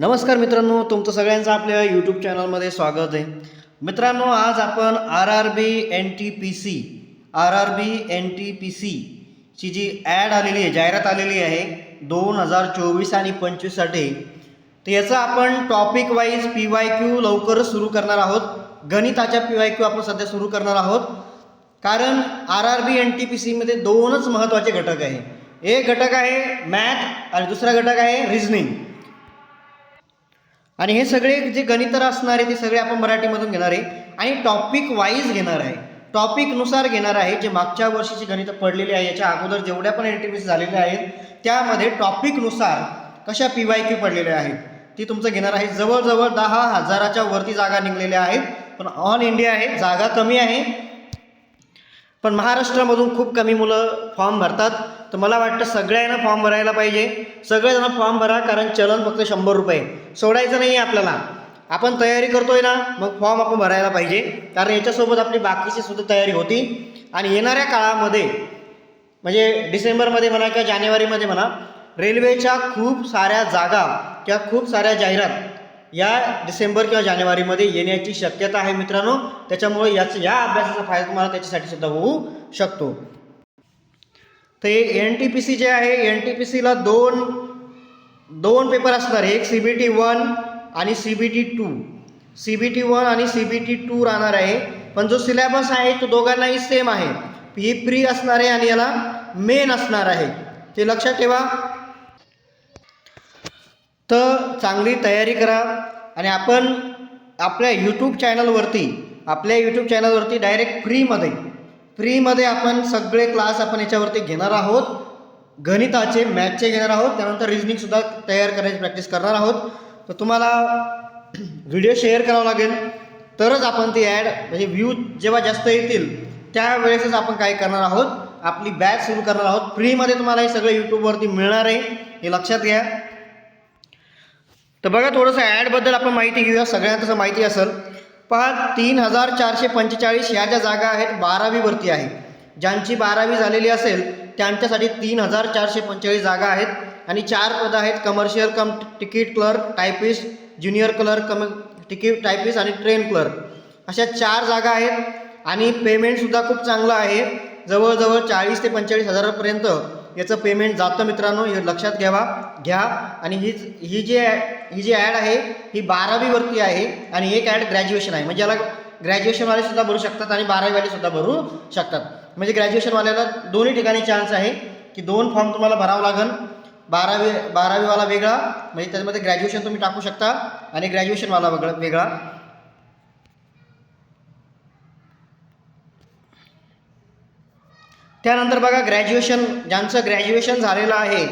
नमस्कार मित्रांनो तुमचं सगळ्यांचं आपल्या यूट्यूब चॅनलमध्ये स्वागत आहे. मित्रांनो आज आपण R R B N T P C R R B N T P सीची जी ॲड आलेली आहे जाहिरात आलेली आहे दोन हजार चोवीस आणि पंचवीससाठी. तर याचं आपण topic wise P Y Q लवकरच सुरू करणार आहोत. गणिताच्या पी वाय क्यू आपण सध्या सुरू करणार आहोत. कारण R R B N T P सीमध्ये दोनच महत्त्वाचे घटक आहे. एक घटक आहे मॅथ आणि दुसरा घटक आहे रिझनिंग आणि हे सगळे जे गणितर असणार आहे ते सगळे आपण मराठीमधून घेणार आहे. आणि टॉपिक वाईज घेणार आहे. टॉपिकनुसार घेणार आहे जे मागच्या वर्षीची गणितं पडलेली आहे याच्या अगोदर जेवढ्या पण एन झालेल्या आहेत त्यामध्ये टॉपिकनुसार कशा पी वाय क्यू पडलेल्या आहेत. ती तुमचं घेणार आहे. जवळजवळ दहा हजाराच्या वरती जागा निघलेल्या आहेत. पण ऑल इंडिया आहे जागा कमी आहे. पण महाराष्ट्रामधून खूप कमी मुलं फॉर्म भरतात. तर मला वाटतं सगळ्यांना फॉर्म भरायला पाहिजे. सगळेजण फॉर्म भरा कारण चलन फक्त शंभर रुपये. सोडायचं नाही आहे आपल्याला. आपण तयारी करतोय ना मग फॉर्म आपण भरायला पाहिजे. कारण याच्यासोबत आपली बाकीची सुद्धा तयारी होती. आणि येणाऱ्या काळामध्ये म्हणजे डिसेंबरमध्ये म्हणा किंवा जानेवारीमध्ये म्हणा रेल्वेच्या खूप साऱ्या जागा किंवा खूप साऱ्या जाहिरात या डिसेंबर किंवा जानेवारीमध्ये येण्याची शक्यता आहे मित्रांनो. त्याच्यामुळे याच या अभ्यासाचा फायदा तुम्हाला त्याच्यासाठी सुद्धा होऊ शकतो. तर हे एन टी पी सी जे आहे एन टी पी सीला दोन दोन पेपर असणार आहे एक सी बी टी वन आणि C B T two C B T one आणि सी बी टी टू राहणार आहे. पण जो सिलेबस आहे तो दोघांनाही सेम आहे. ही प्री असणार आहे आणि याला मेन असणार आहे. ते लक्षात ठेवा. तर चांगली तयारी करा आणि आपण आपल्या यूट्यूब चॅनलवरती आपल्या यूट्यूब चॅनलवरती डायरेक्ट फ्रीमध्ये फ्रीमध्ये आपण सगळे क्लास आपण याच्यावरती घेणार आहोत. गणिताचे मॅथचे घेणार आहोत. त्यानंतर रिजनिंगसुद्धा तयार करायची प्रॅक्टिस करणार आहोत. तर तुम्हाला व्हिडिओ शेअर करावा लागेल. तरच आपण ती ॲड म्हणजे व्ह्यू जेव्हा जास्त येतील त्यावेळेसच आपण काय करणार आहोत? आपली बॅच सुरू करणार आहोत. फ्रीमध्ये तुम्हाला हे सगळं यूट्यूबवरती मिळणार आहे. हे लक्षात घ्या. तर बघा थोडंसं ॲडबद्दल आपण माहिती घेऊया. सगळ्यांना माहिती असेल. पहा तीन हजार चारशे पंचेचाळीस ह्या ज्या जागा आहेत बारावीवरती आहे. ज्यांची बारावी झालेली असेल त्यांच्यासाठी तीन हजार चारशे पंचेचाळीस जागा आहेत. आणि चार पदं आहेत commercial cum ticket clerk typist junior clerk cum ticket typist आणि ट्रेन क्लर्क अशा चार जागा आहेत. आणि पेमेंटसुद्धा खूप चांगलं आहे. जवळजवळ चाळीस ते पंचेचाळीस हजारापर्यंत याचं पेमेंट जातं मित्रांनो हे लक्षात घ्यावा घ्या. आणि ही ही जी ही जी ॲड आहे ही बारावीवरती आहे आणि एक ॲड ग्रॅज्युएशन आहे. म्हणजे याला ग्रॅज्युएशनवाले सुद्धा भरू शकतात आणि बारावीवाले सुद्धा भरू शकतात. म्हणजे ग्रॅज्युएशनवाल्याला दोन्ही ठिकाणी चान्स आहे की दोन फॉर्म तुम्हाला भरावं लागेल बारावी बारावीवाला वेगळा म्हणजे त्याच्यामध्ये ग्रॅज्युएशन तुम्ही टाकू शकता आणि ग्रॅज्युएशनवाला वेगळा वेगळा. त्यानंतर बघा ग्रॅज्युएशन ज्यांचं ग्रॅज्युएशन झालेलं आहे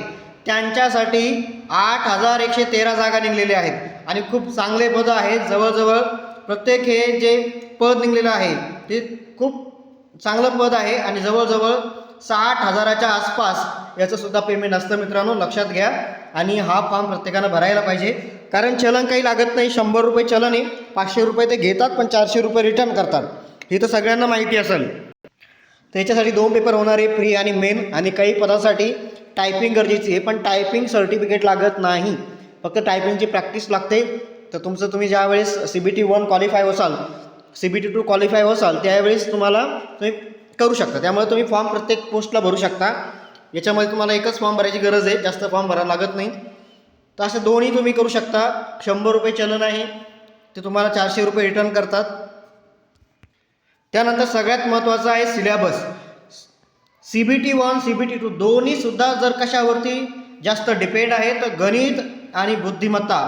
त्यांच्यासाठी आठ हजार एकशे तेरा जागा निघलेल्या आहेत. आणि खूप चांगले पद आहेत. जवळजवळ प्रत्येक हे जे पद निघलेलं आहे ते खूप चांगलं पद आहे. आणि जवळजवळ साठ हजाराच्या आसपास याचंसुद्धा पेमेंट असतं मित्रांनो लक्षात घ्या. आणि हा फॉर्म प्रत्येकानं भरायला पाहिजे. कारण चलन काही लागत नाही. शंभर रुपये चलन आहे. पाचशे रुपये ते घेतात पण चारशे रुपये रिटर्न करतात. हे तर सगळ्यांना माहिती असेल. त्याच्यासाठी दोन पेपर होणार आहे प्री आणि मेन आणि काही पदासाठी टायपिंग गरजेची आहे पण टायपिंग सर्टिफिकेट लागत नाही. फक्त टायपिंगची प्रॅक्टिस लागते. तर तुमचं तुम्ही ज्यावेळेस C B T one qualify असाल C B T two qualify असाल त्यावेळेस तुम्हाला तुम्ही करू शकता. त्यामुळे तुम्ही फॉर्म प्रत्येक पोस्टला भरू शकता. याच्यामध्ये तुम्हाला एकच फॉर्म भरायची गरज आहे जास्त फॉर्म भरायला लागत नाही. तर असे दोन्ही तुम्ही करू शकता. शंभर रुपये चलन आहे ते तुम्हाला चारशे रुपये रिटर्न करतात. त्यानंतर सगळ्यात महत्त्वाचं आहे syllabus C B T one C B T two दोन्हीसुद्धा जर कशावरती जास्त डिपेंड आहे तर गणित आणि बुद्धिमत्ता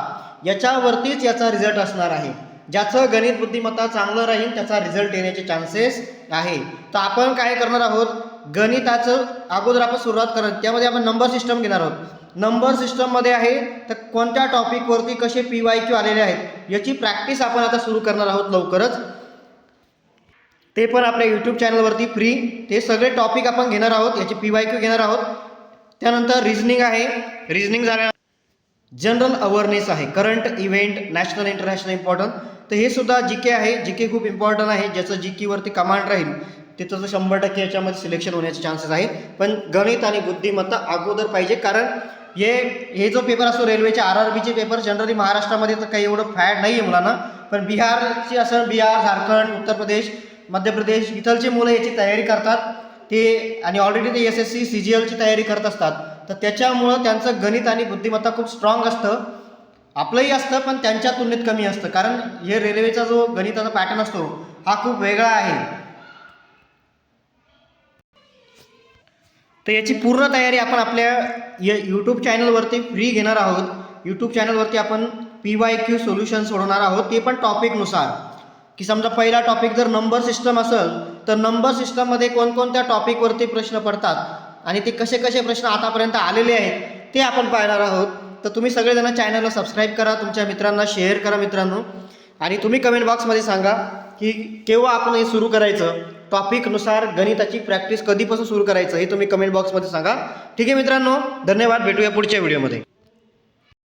याच्यावरतीच याचा रिझल्ट असणार आहे. ज्याचं गणित बुद्धिमत्ता चांगलं राहील त्याचा रिझल्ट येण्याचे चान्सेस आहे. तर आपण काय करणार आहोत? गणिताचं अगोदर आपण सुरुवात करत त्यामध्ये आपण नंबर सिस्टम घेणार आहोत. नंबर सिस्टममध्ये आहे तर कोणत्या टॉपिकवरती कसे पी वाय क्यू आलेले आहेत? याची प्रॅक्टिस आपण आता सुरू करणार आहोत लवकरच. ते पण आपल्या यूट्यूब चॅनलवरती फ्री ते सगळे टॉपिक आपण घेणार आहोत याची पी वाय क्यू घेणार आहोत. त्यानंतर रिझनिंग आहे. रिझनिंग झाल्या जनरल अवेअरनेस आहे. Current event national international important तर हे सुद्धा जी के आहे. जी के खूप इम्पॉर्टंट आहे. ज्याचं जी केवरती कमांड राहील ते तसं शंभर टक्के याच्यामध्ये सिलेक्शन होण्याचे चान्सेस आहे पण गणित आणि बुद्धिमत्ता अगोदर पाहिजे. कारण हे हे जो पेपर असतो रेल्वेचे आर आर बीचे पेपर जनरली महाराष्ट्रामध्ये तर काही एवढं फॅड नाही आहे मुलांना. पण बिहारची असं बिहार झारखंड उत्तर प्रदेश मध्य प्रदेश इथलचे मुलं याची तयारी करतात. ते आणि ऑलरेडी ते S S C C G एलची तयारी करत असतात. तर त्याच्यामुळं त्यांचं गणित आणि बुद्धिमत्ता खूप स्ट्रॉंग असतं. आपलंही असतं पण त्यांच्या तुलनेत कमी असतं. कारण हे रेल्वेचा जो गणिताचा पॅटर्न असतो हा खूप वेगळा आहे. तर याची पूर्ण तयारी आपण आपल्या य यूट्यूब चॅनलवरती फ्री घेणार आहोत. यूट्यूब चॅनलवरती आपण पी वाय क्यू सोल्युशन सोडवणार आहोत. ते पण टॉपिकनुसार की समजा पहिला टॉपिक जर नंबर सिस्टम असेल तर नंबर सिस्टममध्ये कोणकोणत्या टॉपिकवरती प्रश्न पडतात आणि ते कसे कसे प्रश्न आतापर्यंत आलेले आहेत ते आपण पाहणार आहोत. तर तुम्ही सगळेजण चॅनलला सबस्क्राईब करा तुमच्या मित्रांना शेअर करा मित्रांनो. आणि तुम्ही कमेंट बॉक्समध्ये सांगा की केव्हा आपण हे सुरू करायचं? टॉपिकनुसार गणिताची प्रॅक्टिस कधीपासून सुरू करायचं हे तुम्ही कमेंट बॉक्समध्ये सांगा. ठीक आहे मित्रांनो धन्यवाद. भेटूया पुढच्या व्हिडिओमध्ये